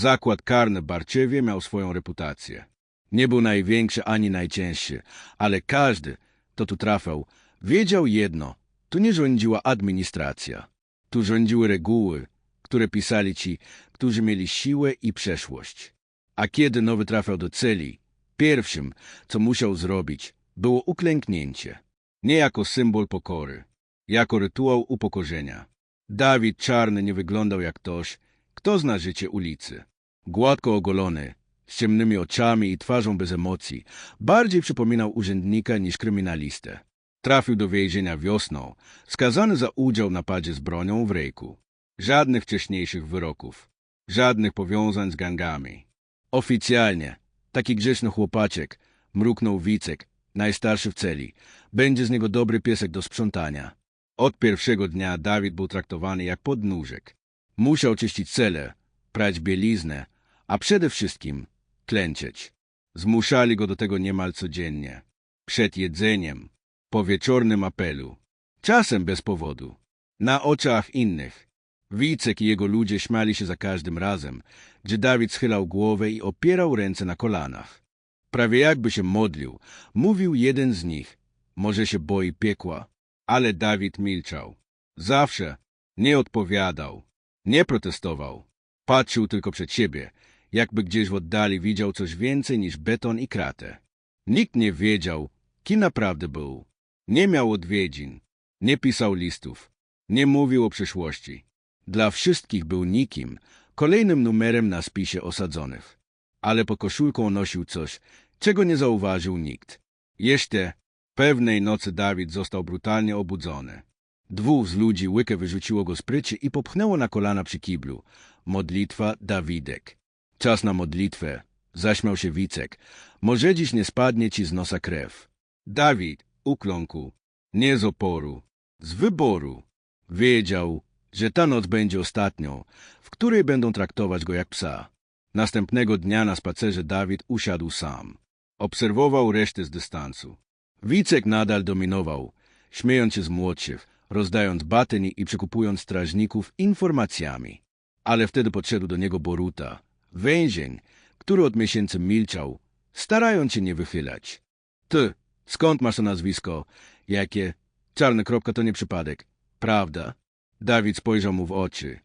Zakład karny Barczewie miał swoją reputację. Nie był największy ani najcięższy, ale każdy, kto tu trafiał, wiedział jedno. Tu nie rządziła administracja. Tu rządziły reguły, które pisali ci, którzy mieli siłę i przeszłość. A kiedy nowy trafiał do celi, pierwszym, co musiał zrobić, było uklęknięcie. Nie jako symbol pokory, jako rytuał upokorzenia. Dawid Czarny nie wyglądał jak ktoś, kto zna życie ulicy. Gładko ogolony, z ciemnymi oczami i twarzą bez emocji, bardziej przypominał urzędnika niż kryminalistę. Trafił do więzienia wiosną, skazany za udział w napadzie z bronią w rejku. Żadnych wcześniejszych wyroków, żadnych powiązań z gangami. Oficjalnie, taki grzeczny chłopaczek, mruknął Wicek, najstarszy w celi. Będzie z niego dobry piesek do sprzątania. Od pierwszego dnia Dawid był traktowany jak podnóżek. Musiał czyścić cele, prać bieliznę, a przede wszystkim klęczeć. Zmuszali go do tego niemal codziennie. Przed jedzeniem, po wieczornym apelu, czasem bez powodu, na oczach innych. Wicek i jego ludzie śmiali się za każdym razem, gdzie Dawid schylał głowę i opierał ręce na kolanach. Prawie jakby się modlił, mówił jeden z nich, może się boi piekła, ale Dawid milczał. Zawsze nie odpowiadał, nie protestował, patrzył tylko przed siebie, jakby gdzieś w oddali widział coś więcej niż beton i kratę. Nikt nie wiedział, kim naprawdę był. Nie miał odwiedzin, nie pisał listów, nie mówił o przyszłości. Dla wszystkich był nikim, kolejnym numerem na spisie osadzonych. Ale po koszulką nosił coś, czego nie zauważył nikt. Jeszcze pewnej nocy Dawid został brutalnie obudzony. Dwóch z ludzi łykę wyrzuciło go z pryczy i popchnęło na kolana przy kiblu. Modlitwa Dawidek. Czas na modlitwę. Zaśmiał się Wicek. Może dziś nie spadnie ci z nosa krew. Dawid ukląkł. Nie z oporu. Z wyboru. Wiedział, że ta noc będzie ostatnią, w której będą traktować go jak psa. Następnego dnia na spacerze Dawid usiadł sam. Obserwował resztę z dystansu. Wicek nadal dominował, śmiejąc się z młodszych, rozdając batyni i przekupując strażników informacjami. Ale wtedy podszedł do niego Boruta, więzień, który od miesięcy milczał, starając się nie wychylać. Ty, skąd masz to nazwisko? Jakie? Czarny kropka to nie przypadek. Prawda? Dawid spojrzał mu w oczy.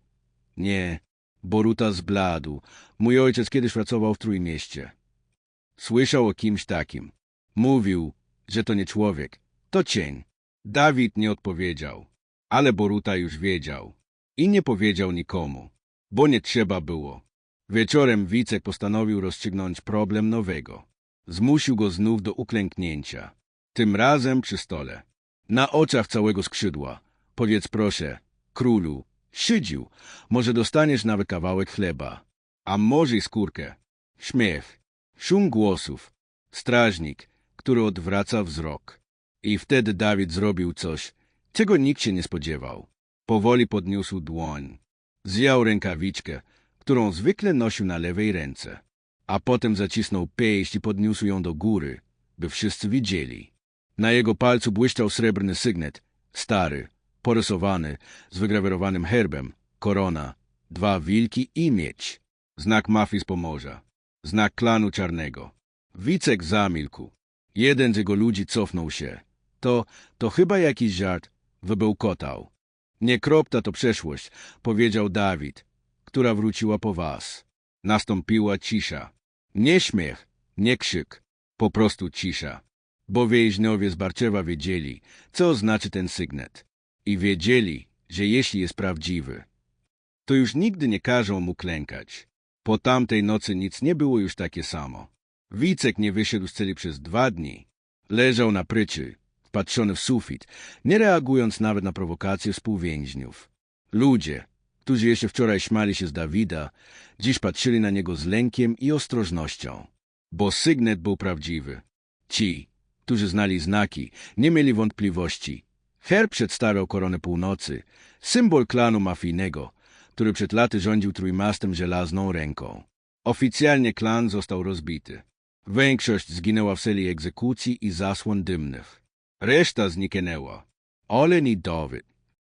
Nie. Boruta zbladł. Mój ojciec kiedyś pracował w Trójmieście. Słyszał o kimś takim. Mówił, że to nie człowiek, to cień. Dawid nie odpowiedział, ale Boruta już wiedział. I nie powiedział nikomu, bo nie trzeba było. Wieczorem Wicek postanowił rozstrzygnąć problem nowego. Zmusił go znów do uklęknięcia. Tym razem przy stole. Na oczach całego skrzydła. Powiedz proszę, królu, szydził, może dostaniesz nawet kawałek chleba. A może i skórkę. Śmiech, szum głosów, strażnik, który odwraca wzrok. I wtedy Dawid zrobił coś, czego nikt się nie spodziewał. Powoli podniósł dłoń. Zjął rękawiczkę, którą zwykle nosił na lewej ręce, a potem zacisnął pięść i podniósł ją do góry, by wszyscy widzieli. Na jego palcu błyszczał srebrny sygnet, stary, porysowany, z wygrawerowanym herbem, korona, dwa wilki i mieć. Znak mafii z Pomorza, znak klanu czarnego. Wicek zamilkł. Jeden z jego ludzi cofnął się. To, to chyba jakiś żart, wybełkotał. Nie kropta to przeszłość, powiedział Dawid, która wróciła po was. Nastąpiła cisza. Nie śmiech, nie krzyk, po prostu cisza. Bo więźniowie z Barczewa wiedzieli, co znaczy ten sygnet. I wiedzieli, że jeśli jest prawdziwy, to już nigdy nie każą mu klękać. Po tamtej nocy nic nie było już takie samo. Wicek nie wyszedł z celi przez dwa dni. Leżał na pryczy, wpatrzony w sufit, nie reagując nawet na prowokacje współwięźniów. Ludzie, którzy jeszcze wczoraj śmiali się z Dawida, dziś patrzyli na niego z lękiem i ostrożnością. Bo sygnet był prawdziwy. Ci, którzy znali znaki, nie mieli wątpliwości. Herb przedstawiał koronę północy, symbol klanu mafijnego, który przed laty rządził trójmastem żelazną ręką. Oficjalnie klan został rozbity. Większość zginęła w sali egzekucji i zasłon dymnych. Reszta zniknęła. Olen i Dawid.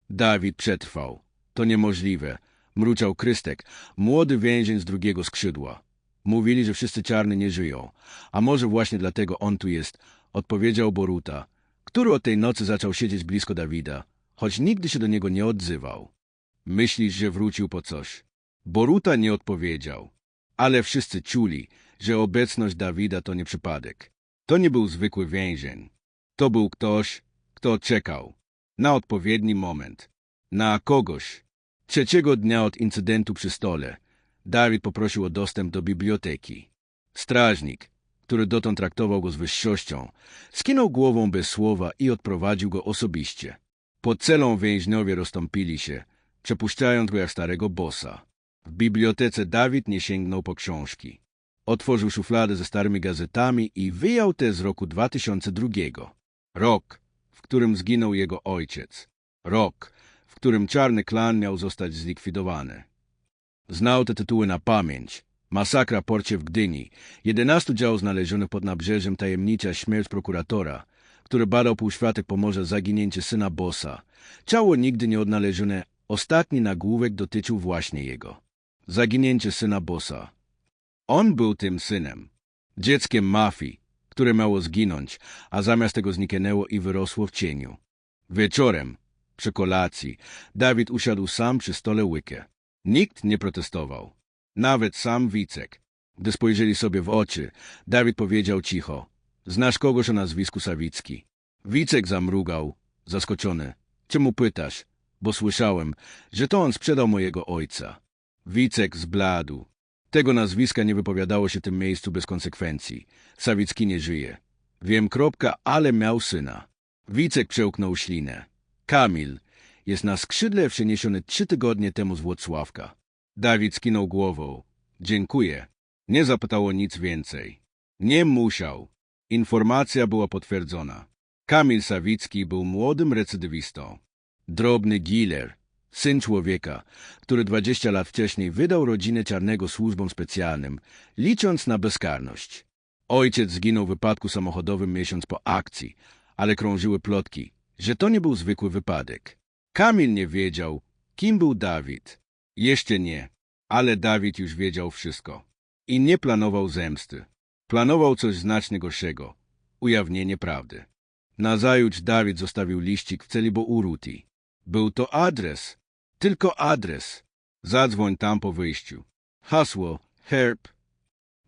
Dawid przetrwał. To niemożliwe, Mruczał Krystek, młody więzień z drugiego skrzydła. Mówili, że wszyscy czarny nie żyją, a może właśnie dlatego on tu jest, odpowiedział Boruta, który od tej nocy zaczął siedzieć blisko Dawida, choć nigdy się do niego nie odzywał. Myślisz, że wrócił po coś? Boruta nie odpowiedział, ale wszyscy czuli, że obecność Dawida to nie przypadek. To nie był zwykły więzień. To był ktoś, kto czekał na odpowiedni moment, na kogoś. Trzeciego dnia od incydentu przy stole Dawid poprosił o dostęp do biblioteki. Strażnik, który dotąd traktował go z wyższością, skinął głową bez słowa i odprowadził go osobiście. Pod celą więźniowie rozstąpili się, przepuszczając go jak starego bossa. W bibliotece Dawid nie sięgnął po książki. Otworzył szufladę ze starymi gazetami i wyjął te z roku 2002. Rok, w którym zginął jego ojciec. Rok, w którym czarny klan miał zostać zlikwidowany. Znał te tytuły na pamięć. Masakra porcie w Gdyni, jedenastu działów znalezionych pod nabrzeżem, tajemnicza śmierć prokuratora, który badał półświatek Pomorza zaginięcie syna Bossa. Ciało nigdy nie odnalezione, ostatni nagłówek dotyczył właśnie jego. Zaginięcie syna Bossa. On był tym synem, dzieckiem mafii, które miało zginąć, a zamiast tego zniknęło i wyrosło w cieniu. Wieczorem, przy kolacji, Dawid usiadł sam przy stole łykę. Nikt nie protestował. Nawet sam Wicek. Gdy spojrzeli sobie w oczy, Dawid powiedział cicho. Znasz kogoś o nazwisku Sawicki? Wicek zamrugał, zaskoczony. Czemu pytasz? Bo słyszałem, że to on sprzedał mojego ojca. Wicek zbladł. Tego nazwiska nie wypowiadało się tym miejscu bez konsekwencji. Sawicki nie żyje. Wiem kropka, ale miał syna. Wicek przełknął ślinę. Kamil jest na skrzydle przeniesiony trzy tygodnie temu z Włocławka. Dawid skinął głową. Dziękuję. Nie zapytało nic więcej. Nie musiał. Informacja była potwierdzona. Kamil Sawicki był młodym recydywistą. Drobny dealer, syn człowieka, który 20 lat wcześniej wydał rodzinę czarnego służbom specjalnym, licząc na bezkarność. Ojciec zginął w wypadku samochodowym miesiąc po akcji, ale krążyły plotki, że to nie był zwykły wypadek. Kamil nie wiedział, kim był Dawid. Jeszcze nie, ale Dawid już wiedział wszystko. I nie planował zemsty. Planował coś znacznie gorszego. Ujawnienie prawdy. Nazajutrz Dawid zostawił liścik w celi Uruti. Był to adres. Tylko adres. Zadzwoń tam po wyjściu. Hasło herb.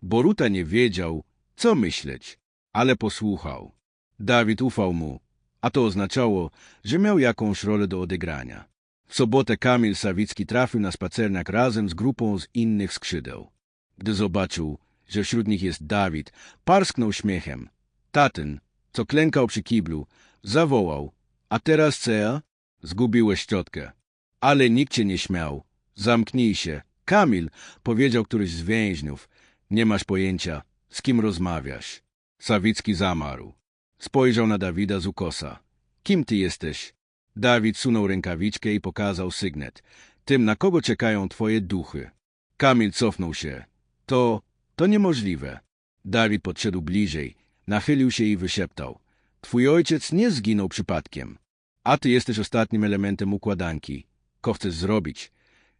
Boruta nie wiedział, co myśleć, ale posłuchał. Dawid ufał mu, a to oznaczało, że miał jakąś rolę do odegrania. W sobotę Kamil Sawicki trafił na spacernak razem z grupą z innych skrzydeł. Gdy zobaczył, że wśród nich jest Dawid, parsknął śmiechem. Tatyn, co klękał przy kiblu, zawołał. A teraz co? Zgubiłeś szczotkę. Ale nikt cię nie śmiał. Zamknij się. Kamil, powiedział któryś z więźniów. Nie masz pojęcia, z kim rozmawiasz. Sawicki zamarł. Spojrzał na Dawida z ukosa. Kim ty jesteś? Dawid sunął rękawiczkę i pokazał sygnet. Tym, na kogo czekają twoje duchy. Kamil cofnął się. To, to niemożliwe. Dawid podszedł bliżej, nachylił się i wyszeptał. Twój ojciec nie zginął przypadkiem. A ty jesteś ostatnim elementem układanki. Ko chcesz zrobić?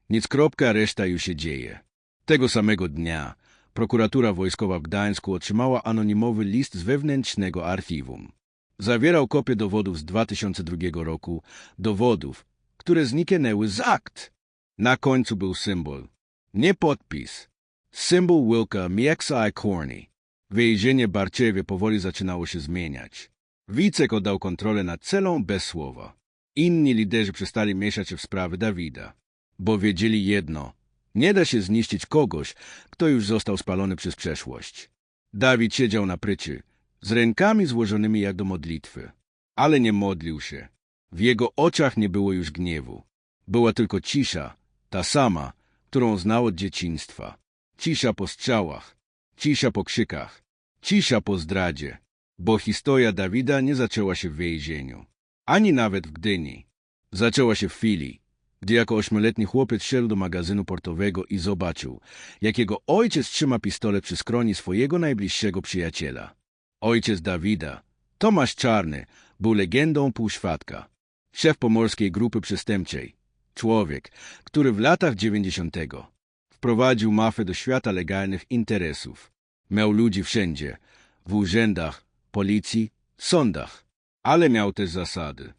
Nic kropka, reszta już się dzieje. Tego samego dnia prokuratura wojskowa w Gdańsku otrzymała anonimowy list z wewnętrznego archiwum. Zawierał kopię dowodów z 2002 roku, dowodów, które zniknęły z akt. Na końcu był symbol, nie podpis. Symbol Wilka Miexai Corny. Więzienie Barciewie powoli zaczynało się zmieniać. Wicek oddał kontrolę nad celą bez słowa. Inni liderzy przestali mieszać się w sprawy Dawida, bo wiedzieli jedno. Nie da się zniszczyć kogoś, kto już został spalony przez przeszłość. Dawid siedział na pryczy, z rękami złożonymi jak do modlitwy. Ale nie modlił się. W jego oczach nie było już gniewu. Była tylko cisza, ta sama, którą znał od dzieciństwa. Cisza po strzałach, cisza po krzykach, cisza po zdradzie, bo historia Dawida nie zaczęła się w więzieniu, ani nawet w Gdyni. Zaczęła się w chwili, gdy jako ośmioletni chłopiec szedł do magazynu portowego i zobaczył, jak jego ojciec trzyma pistolet przy skroni swojego najbliższego przyjaciela. Ojciec Dawida, Tomasz Czarny, był legendą półświadka. Szef pomorskiej grupy przestępczej, Człowiek, który w latach 90. wprowadził mafę do świata legalnych interesów. Miał ludzi wszędzie, w urzędach, policji, sądach, ale miał też zasady.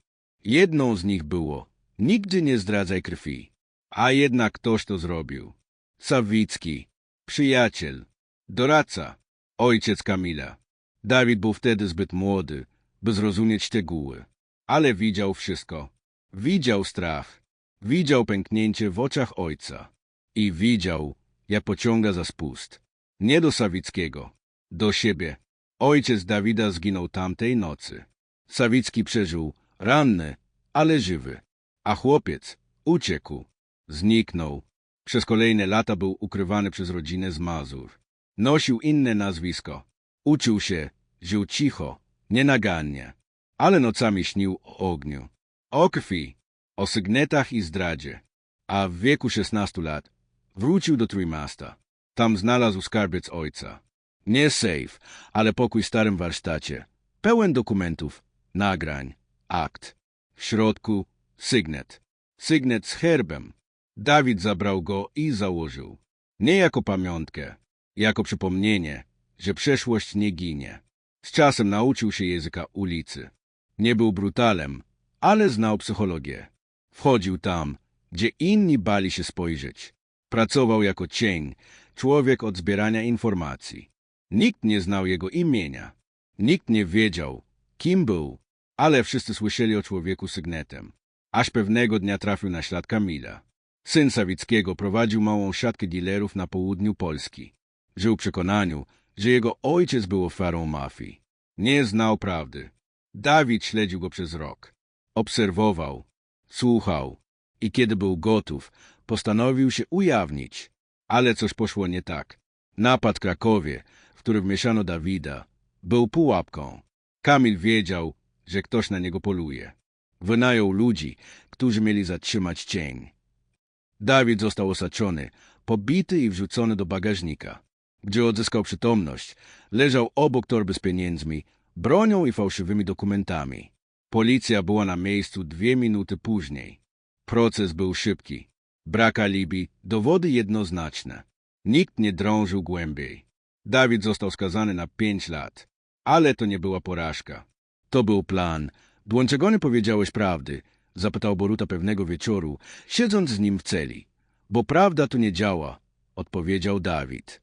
Jedną z nich było, nigdy nie zdradzaj krwi, a jednak ktoś to zrobił. Sawicki, przyjaciel, doradca, ojciec Kamila. Dawid był wtedy zbyt młody, by zrozumieć szczegóły, ale widział wszystko. Widział strach, widział pęknięcie w oczach ojca i widział, jak pociąga za spust. Nie do Sawickiego, do siebie. Ojciec Dawida zginął tamtej nocy. Sawicki przeżył, ranny, ale żywy. A chłopiec uciekł, zniknął. Przez kolejne lata był ukrywany przez rodzinę z Mazur. Nosił inne nazwisko. Uczył się, żył cicho, nienagannie, ale nocami śnił o ogniu, o krwi, o sygnetach i zdradzie. A w wieku 16 lat wrócił do Trójmasta. Tam znalazł skarbiec ojca. Nie safe, ale pokój w starym warsztacie. Pełen dokumentów, nagrań, akt. W środku sygnet. Sygnet z herbem. Dawid zabrał go i założył. Nie jako pamiątkę, jako przypomnienie, że przeszłość nie ginie. Z czasem nauczył się języka ulicy. Nie był brutalem, ale znał psychologię. Wchodził tam, gdzie inni bali się spojrzeć. Pracował jako cień, człowiek od zbierania informacji. Nikt nie znał jego imienia. Nikt nie wiedział, kim był, ale wszyscy słyszeli o człowieku sygnetem. Aż pewnego dnia trafił na ślad Kamila. Syn Sawickiego prowadził małą siatkę dealerów na południu Polski. Żył przekonaniu, że jego ojciec był ofiarą mafii. Nie znał prawdy. Dawid śledził go przez rok. Obserwował, słuchał i kiedy był gotów, postanowił się ujawnić. Ale coś poszło nie tak. Napad Krakowie, w który wmieszano Dawida, był pułapką. Kamil wiedział, że ktoś na niego poluje. Wynajął ludzi, którzy mieli zatrzymać cień. Dawid został osaczony, pobity i wrzucony do bagażnika. Gdzie odzyskał przytomność, leżał obok torby z pieniędzmi, bronią i fałszywymi dokumentami. Policja była na miejscu dwie minuty później. Proces był szybki. Brak alibi, dowody jednoznaczne. Nikt nie drążył głębiej. Dawid został skazany na pięć lat. Ale to nie była porażka. To był plan. Dlaczego nie powiedziałeś prawdy? Zapytał Boruta pewnego wieczoru, siedząc z nim w celi. Bo prawda tu nie działa, odpowiedział Dawid.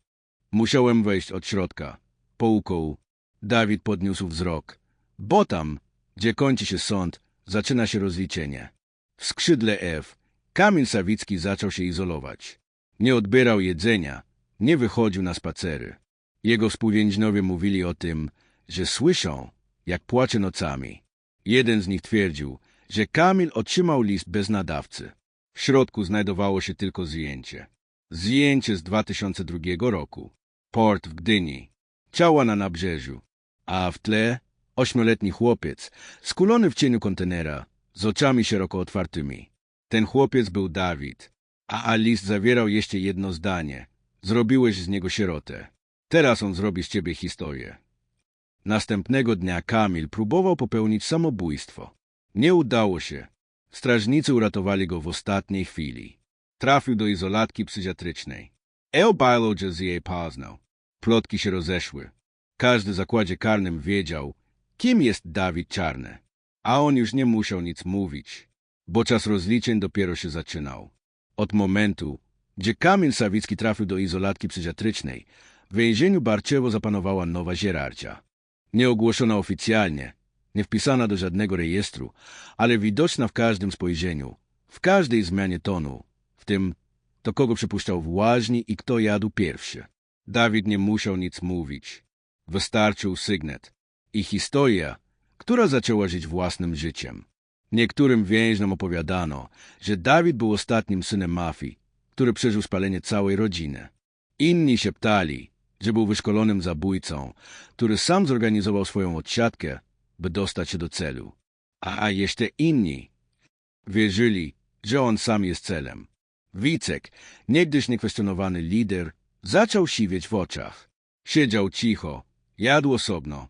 Musiałem wejść od środka. Połkął. Dawid podniósł wzrok. Bo tam, gdzie kończy się sąd, zaczyna się rozliczenie. W skrzydle F Kamil Sawicki zaczął się izolować. Nie odbierał jedzenia, nie wychodził na spacery. Jego współwięźniowie mówili o tym, że słyszą, jak płacze nocami. Jeden z nich twierdził, że Kamil otrzymał list bez nadawcy. W środku znajdowało się tylko zdjęcie. Zdjęcie z 2002 roku. Port w Gdyni. Ciała na nabrzeżu. A w tle ośmioletni chłopiec, skulony w cieniu kontenera, z oczami szeroko otwartymi. Ten chłopiec był Dawid, a list zawierał jeszcze jedno zdanie. Zrobiłeś z niego sierotę. Teraz on zrobi z ciebie historię. Następnego dnia Kamil próbował popełnić samobójstwo. Nie udało się. Strażnicy uratowali go w ostatniej chwili. Trafił do izolatki psychiatrycznej. El z jej poznał. Plotki się rozeszły. Każdy w zakładzie karnym wiedział, kim jest Dawid Czarny. A on już nie musiał nic mówić, bo czas rozliczeń dopiero się zaczynał. Od momentu, gdzie Kamil Sawicki trafił do izolatki psychiatrycznej, w więzieniu Barczewo zapanowała nowa hierarchia. Nie ogłoszona oficjalnie, nie wpisana do żadnego rejestru, ale widoczna w każdym spojrzeniu, w każdej zmianie tonu, w tym to kogo przypuszczał w łaźni i kto jadł pierwszy. Dawid nie musiał nic mówić. Wystarczył sygnet i historia, która zaczęła żyć własnym życiem. Niektórym więźniom opowiadano, że Dawid był ostatnim synem mafii, który przeżył spalenie całej rodziny. Inni szeptali, że był wyszkolonym zabójcą, który sam zorganizował swoją odsiadkę, by dostać się do celu. A jeszcze inni wierzyli, że on sam jest celem. Wicek, niegdyś niekwestionowany lider, zaczął siwieć w oczach. Siedział cicho, jadł osobno.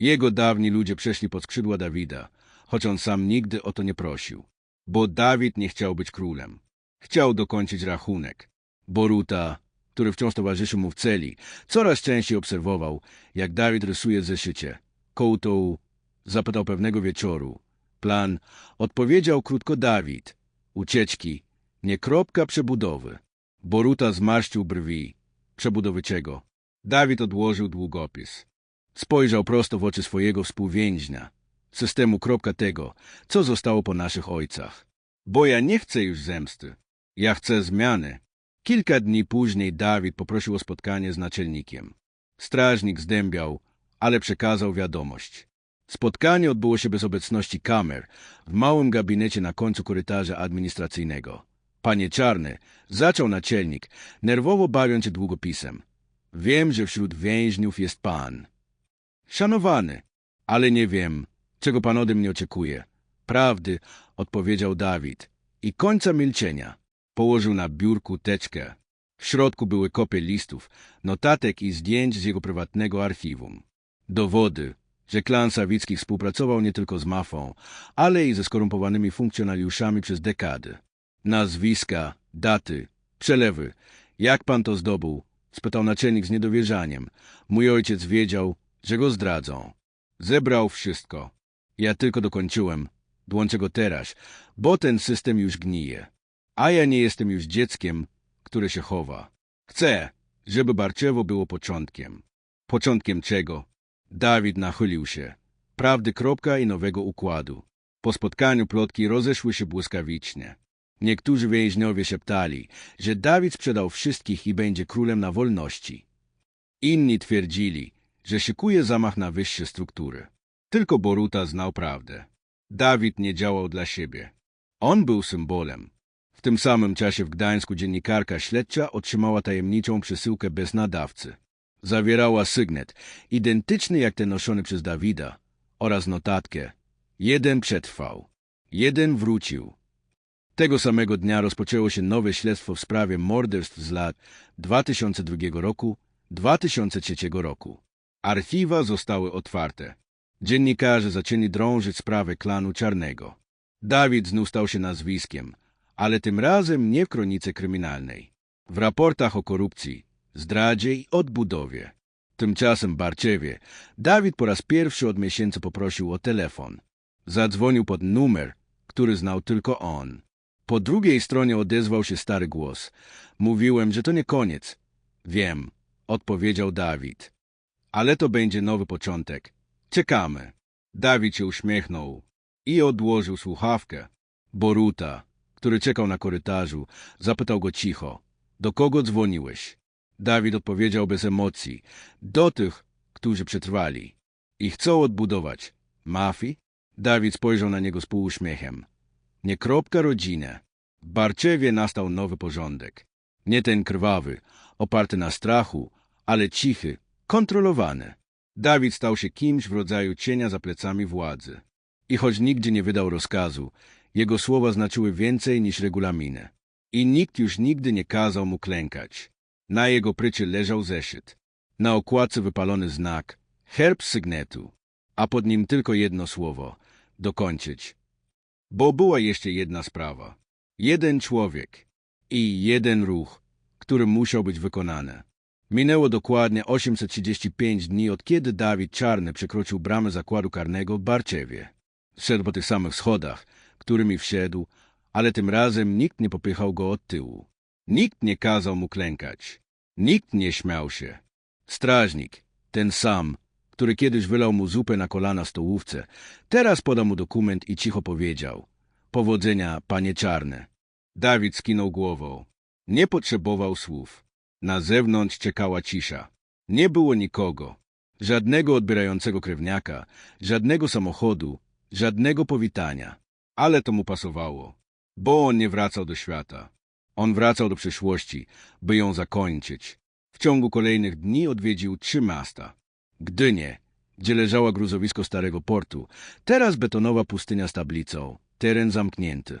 Jego dawni ludzie przeszli pod skrzydła Dawida, choć on sam nigdy o to nie prosił. bo Dawid nie chciał być królem. Chciał dokończyć rachunek. Boruta, który wciąż towarzyszył mu w celi, coraz częściej obserwował, jak Dawid rysuje zeszycie. Kołtoł zapytał pewnego wieczoru. Plan odpowiedział krótko Dawid. Ucieczki, nie kropka przebudowy. Boruta zmarszczył brwi. Przebudowy czego? Dawid odłożył długopis. Spojrzał prosto w oczy swojego współwięźnia. Systemu kropka tego, co zostało po naszych ojcach. Bo ja nie chcę już zemsty. Ja chcę zmiany. Kilka dni później Dawid poprosił o spotkanie z naczelnikiem. Strażnik zdębiał, ale przekazał wiadomość. Spotkanie odbyło się bez obecności kamer, w małym gabinecie na końcu korytarza administracyjnego. Panie Czarny, zaczął naczelnik, nerwowo bawiąc się długopisem. Wiem, że wśród więźniów jest pan. Szanowany, ale nie wiem, czego pan ode mnie oczekuje. Prawdy, odpowiedział Dawid. I końca milczenia. Położył na biurku teczkę. W środku były kopie listów, notatek i zdjęć z jego prywatnego archiwum. Dowody, że klan Sawickich współpracował nie tylko z mafą, ale i ze skorumpowanymi funkcjonariuszami przez dekady. Nazwiska, daty, przelewy. Jak pan to zdobył? spytał naczelnik z niedowierzaniem. Mój ojciec wiedział, że go zdradzą. Zebrał wszystko. Ja tylko dokończyłem. Dłączę go teraz, bo ten system już gnije. A ja nie jestem już dzieckiem, które się chowa. Chcę, żeby Barczewo było początkiem. Początkiem czego? Dawid nachylił się. Prawdy kropka i nowego układu. Po spotkaniu plotki rozeszły się błyskawicznie. Niektórzy więźniowie szeptali, że Dawid sprzedał wszystkich i będzie królem na wolności. Inni twierdzili, że szykuje zamach na wyższe struktury. Tylko Boruta znał prawdę. Dawid nie działał dla siebie. On był symbolem. W tym samym czasie w Gdańsku dziennikarka śledcza otrzymała tajemniczą przesyłkę bez nadawcy. Zawierała sygnet, identyczny jak ten noszony przez Dawida, oraz notatkę. Jeden przetrwał, jeden wrócił. Tego samego dnia rozpoczęło się nowe śledztwo w sprawie morderstw z lat 2002 roku, 2003 roku. Archiwa zostały otwarte. Dziennikarze zaczęli drążyć sprawę klanu Czarnego. Dawid znów stał się nazwiskiem, ale tym razem nie w kronice kryminalnej. W raportach o korupcji, zdradzie i odbudowie. Tymczasem w Barczewie Dawid po raz pierwszy od miesięcy poprosił o telefon. Zadzwonił pod numer, który znał tylko on. Po drugiej stronie odezwał się stary głos. Mówiłem, że to nie koniec. Wiem, odpowiedział Dawid. Ale to będzie nowy początek. Czekamy. Dawid się uśmiechnął i odłożył słuchawkę. Boruta, który czekał na korytarzu, zapytał go cicho. Do kogo dzwoniłeś? Dawid odpowiedział bez emocji. Do tych, którzy przetrwali. I chcą odbudować. Mafii? Dawid spojrzał na niego z półuśmiechem. Nie kropka rodzinę. W Barczewie nastał nowy porządek. Nie ten krwawy, oparty na strachu, ale cichy, kontrolowany. Dawid stał się kimś w rodzaju cienia za plecami władzy. I choć nigdzie nie wydał rozkazu, jego słowa znaczyły więcej niż regulaminy. I nikt już nigdy nie kazał mu klękać. Na jego pryczy leżał zeszyt. Na okładce wypalony znak, herb sygnetu, a pod nim tylko jedno słowo – dokończyć. Bo była jeszcze jedna sprawa. Jeden człowiek i jeden ruch, który musiał być wykonany. Minęło dokładnie 835 dni od kiedy Dawid Czarny przekroczył bramę zakładu karnego w Barczewie. Szedł po tych samych schodach, którymi wszedł, ale tym razem nikt nie popychał go od tyłu. Nikt nie kazał mu klękać. Nikt nie śmiał się. Strażnik, ten sam, który kiedyś wylał mu zupę na kolana stołówce, teraz podał mu dokument i cicho powiedział – Powodzenia, panie czarne. Dawid skinął głową. Nie potrzebował słów. Na zewnątrz czekała cisza. Nie było nikogo. Żadnego odbierającego krewniaka, żadnego samochodu, żadnego powitania. Ale to mu pasowało, bo on nie wracał do świata. On wracał do przyszłości, by ją zakończyć. W ciągu kolejnych dni odwiedził trzy miasta. Gdynię, gdzie leżało gruzowisko Starego Portu, teraz betonowa pustynia z tablicą, teren zamknięty.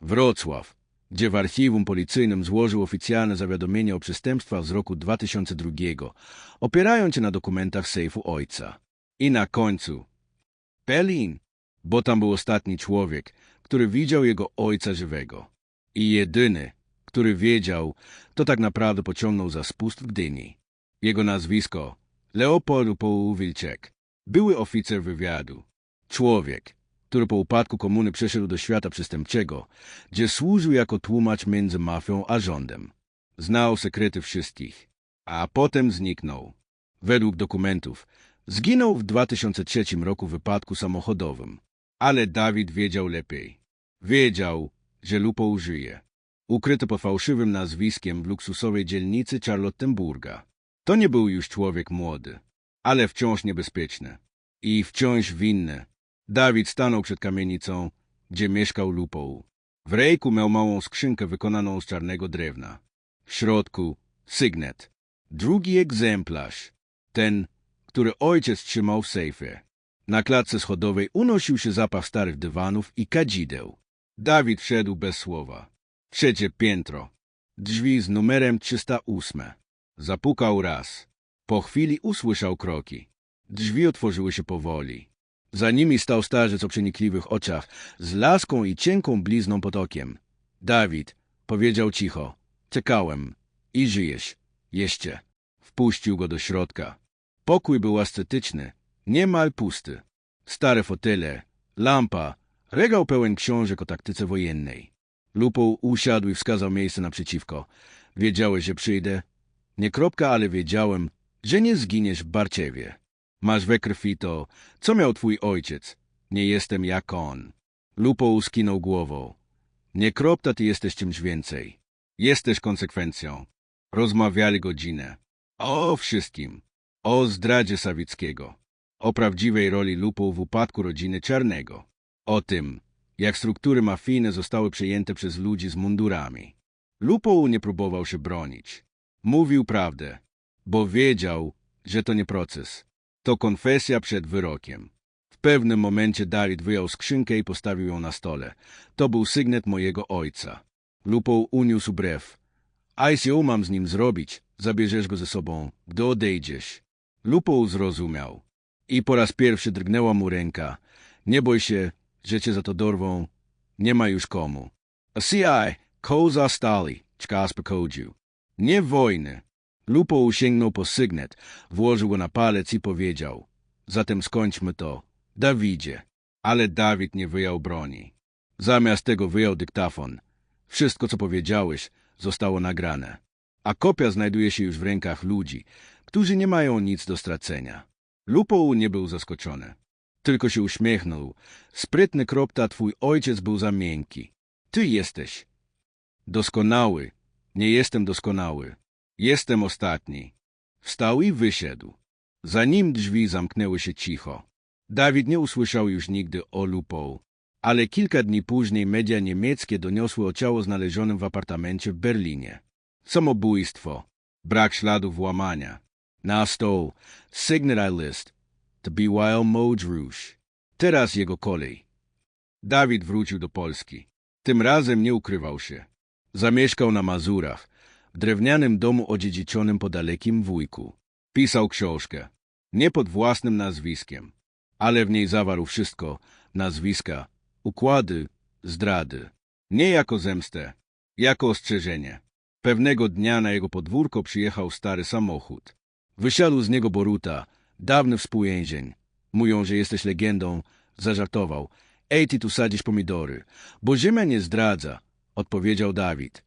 Wrocław, gdzie w archiwum policyjnym złożył oficjalne zawiadomienie o przestępstwach z roku 2002, opierając się na dokumentach sejfu ojca. I na końcu Berlin, bo tam był ostatni człowiek, który widział jego ojca żywego. I jedyny, który wiedział, to tak naprawdę pociągnął za spust w Gdyni. Jego nazwisko Leopold Połowilczek, były oficer wywiadu. Człowiek, który po upadku komuny przeszedł do świata przestępczego, gdzie służył jako tłumacz między mafią a rządem. Znał sekrety wszystkich, a potem zniknął. Według dokumentów zginął w 2003 roku w wypadku samochodowym. Ale Dawid wiedział lepiej. Wiedział, że Lupo żyje. Ukryty pod fałszywym nazwiskiem w luksusowej dzielnicy Charlottenburga. To nie był już człowiek młody, ale wciąż niebezpieczny i wciąż winny. Dawid stanął przed kamienicą, gdzie mieszkał Lupo. W rejku miał małą skrzynkę wykonaną z czarnego drewna. W środku sygnet. Drugi egzemplarz. Ten, który ojciec trzymał w sejfie. Na klatce schodowej unosił się zapach starych dywanów i kadzideł. Dawid wszedł bez słowa. Trzecie piętro. Drzwi z numerem 308. Zapukał raz. Po chwili usłyszał kroki. Drzwi otworzyły się powoli. Za nimi stał starzec o przenikliwych oczach, z laską i cienką blizną pod okiem. Dawid powiedział cicho. Czekałem. I żyjesz. Jeszcze. Wpuścił go do środka. Pokój był ascetyczny, niemal pusty. Stare fotele, lampa, regał pełen książek o taktyce wojennej. Lupo usiadł i wskazał miejsce naprzeciwko. Wiedziałeś, że przyjdę? Nie kropka, ale wiedziałem, że nie zginiesz w Barciewie. Masz we krwi to, co miał twój ojciec. Nie jestem jak on. Lupo skinął głową. Nie kropta, ty jesteś czymś więcej. Jesteś konsekwencją. Rozmawiali godzinę. O wszystkim. O zdradzie Sawickiego. O prawdziwej roli Lupo w upadku rodziny Czarnego. O tym, jak struktury mafijne zostały przejęte przez ludzi z mundurami. Lupo nie próbował się bronić. Mówił prawdę, bo wiedział, że to nie proces. To konfesja przed wyrokiem. W pewnym momencie Dawid wyjął skrzynkę i postawił ją na stole. To był sygnet mojego ojca. Lupo uniósł brew. A jeśli mam z nim zrobić, zabierzesz go ze sobą, gdy odejdziesz. Lupo zrozumiał. I po raz pierwszy drgnęła mu ręka. Nie bój się, że cię za to dorwą. Nie ma już komu. A CI, koza stali, czkas pokodził. Nie wojny. Lupo usięgnął po sygnet, włożył go na palec i powiedział. Zatem skończmy to. Dawidzie. Ale Dawid nie wyjął broni. Zamiast tego wyjął dyktafon. Wszystko, co powiedziałeś, zostało nagrane. A kopia znajduje się już w rękach ludzi, którzy nie mają nic do stracenia. Lupo nie był zaskoczony. Tylko się uśmiechnął. Sprytny kropta, twój ojciec był za miękki. Ty jesteś. Doskonały. Nie jestem doskonały. Jestem ostatni. Wstał i wyszedł. Za nim drzwi zamknęły się cicho. Dawid nie usłyszał już nigdy o Lupo, ale kilka dni później media niemieckie doniosły o ciało znalezionym w apartamencie w Berlinie. Samobójstwo. Brak śladów włamania. Na stoł. Signet list. To be while Mode Rouge. Teraz jego kolej. Dawid wrócił do Polski. Tym razem nie ukrywał się. Zamieszkał na Mazurach, w drewnianym domu odziedziczonym po dalekim wujku. Pisał książkę. Nie pod własnym nazwiskiem, ale w niej zawarł wszystko. Nazwiska, układy, zdrady. Nie jako zemstę, jako ostrzeżenie. Pewnego dnia na jego podwórko przyjechał stary samochód. Wysiadł z niego Boruta, dawny współwięzień. Mówią, że jesteś legendą. Zażartował. Ej, ty tu sadzisz pomidory, bo ziemia nie zdradza, odpowiedział Dawid.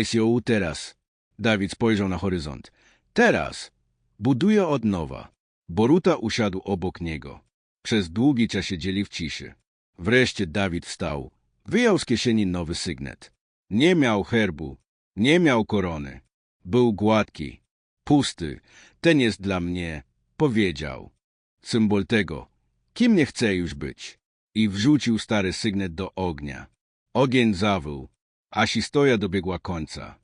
ICOU teraz. Dawid spojrzał na horyzont. Teraz. Buduje od nowa. Boruta usiadł obok niego. Przez długi czas siedzieli w ciszy. Wreszcie Dawid wstał. Wyjął z kieszeni nowy sygnet. Nie miał herbu, nie miał korony. Był gładki, pusty. Ten jest dla mnie, powiedział. Symbol tego, kim nie chce już być. I wrzucił stary sygnet do ognia. Ogień zawył, aż historia dobiegła końca.